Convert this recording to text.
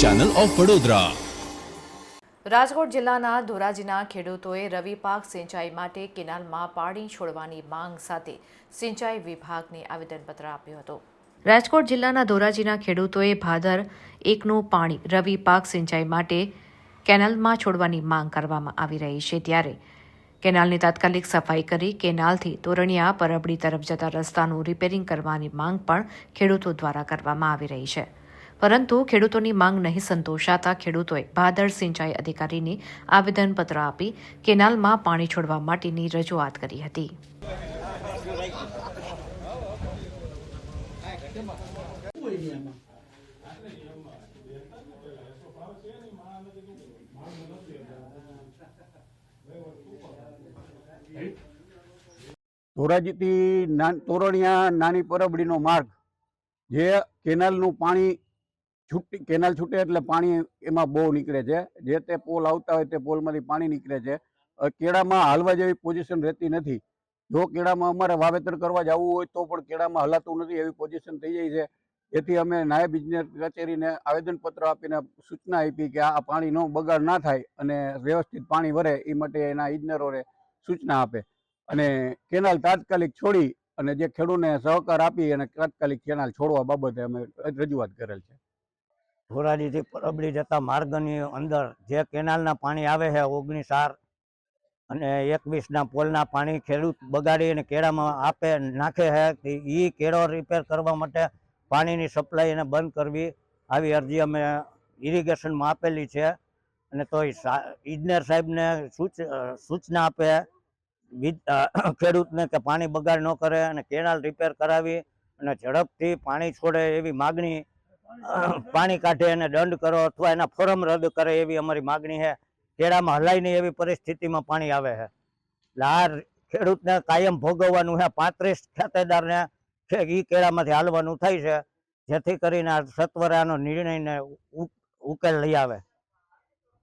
Channel of Vadodara Rajkot જિલ્લાના ધોરાજીના ખેડૂતોએ રવિ પાક સિંચાઈ માટે કેનાલમાં પાણી છોડવાની માંગ સાથે સિંચાઈ વિભાગને આવેદનપત્ર આપ્યું હતું. રાજકોટ જિલ્લાના ધોરાજીના ખેડૂતોએ ભાદર એકનું પાણી રવિ પાક સિંચાઈ માટે કેનાલમાં છોડવાની માંગ કરવામાં આવી રહી છે ત્યારે કેનાલની તાત્કાલિક સફાઈ કરી કેનાલથી તોરણિયા પરબડી તરફ જતા રસ્તાનું રિપેરિંગ કરવાની માંગ પણ ખેડૂતો દ્વારા કરવામાં આવી રહી છે. પરંતુ ખેડૂતોની માંગ નહીં સંતોષાતા ખેડૂતોએ ભાદર સિંચાઈ અધિકારીને આવેદનપત્ર આપી કેનાલમાં પાણી છોડવા માટેની રજૂઆત કરી હતી. ધોરાજીથી તોરણિયા નાની પરબડીનો માર્ગ, જે કેનાલનું પાણી છૂટી, કેનાલ છૂટે એટલે પાણી એમાં બહુ નીકળે છે. જે તે પોલ આવતા હોય તે પોલમાંથી પાણી નીકળે છે. કેળામાં હાલવા જેવી પોઝિશન રહેતી નથી. જો કેળામાં અમારે વાવેતર કરવા જવું હોય તો પણ કેળામાં હલાતું નથી એવી પોઝિશન થઈ જાય છે. એથી અમે નાયબ ઇજનેર કચેરીને આવેદનપત્ર આપીને સૂચના આપી કે આ પાણીનો બગાડ ના થાય અને વ્યવસ્થિત પાણી વરે એ માટે એના ઇજનેરોને સૂચના આપે. અને કેનાલ તાત્કાલિક છોડી અને જે ખેડૂતને સહકાર આપી અને તાત્કાલિક કેનાલ છોડવા બાબતે અમે રજૂઆત કરેલ છે. ધોરાજીથી પરબડી જતા માર્ગની અંદર જે કેનાલના પાણી આવે છે ઓગણીસ આર અને એકવીસના પોલના પાણી ખેડૂત બગાડી અને કેળામાં આપે, નાખે છે એ કેળો રિપેર કરવા માટે પાણીની સપ્લાય એને બંધ કરવી. આવી અરજી અમે ઇરિગેશનમાં આપેલી છે અને તો ઇજનેર સાહેબને સૂચ, સૂચના આપે ખેડૂતને કે પાણી બગાડ ન કરે અને કેનાલ રિપેર કરાવી અને ઝડપથી પાણી છોડે એવી માગણી પાણી કાઢે અને દંડ કરો અથવા એના ફોરમ રદ કરે એવી અમારી માગણી છે. કેળામાં હલાય નહીં એવી પરિસ્થિતિમાં પાણી આવે છે. એટલે ખેડૂતને કાયમ ભોગવવાનું છે. પાંત્રીસ ખાતેદારને છે એ કેળામાંથી હાલવાનું થાય છે. જેથી કરીને આ સત્વરાનો નિર્ણયને ઉકેલ લઈ આવે.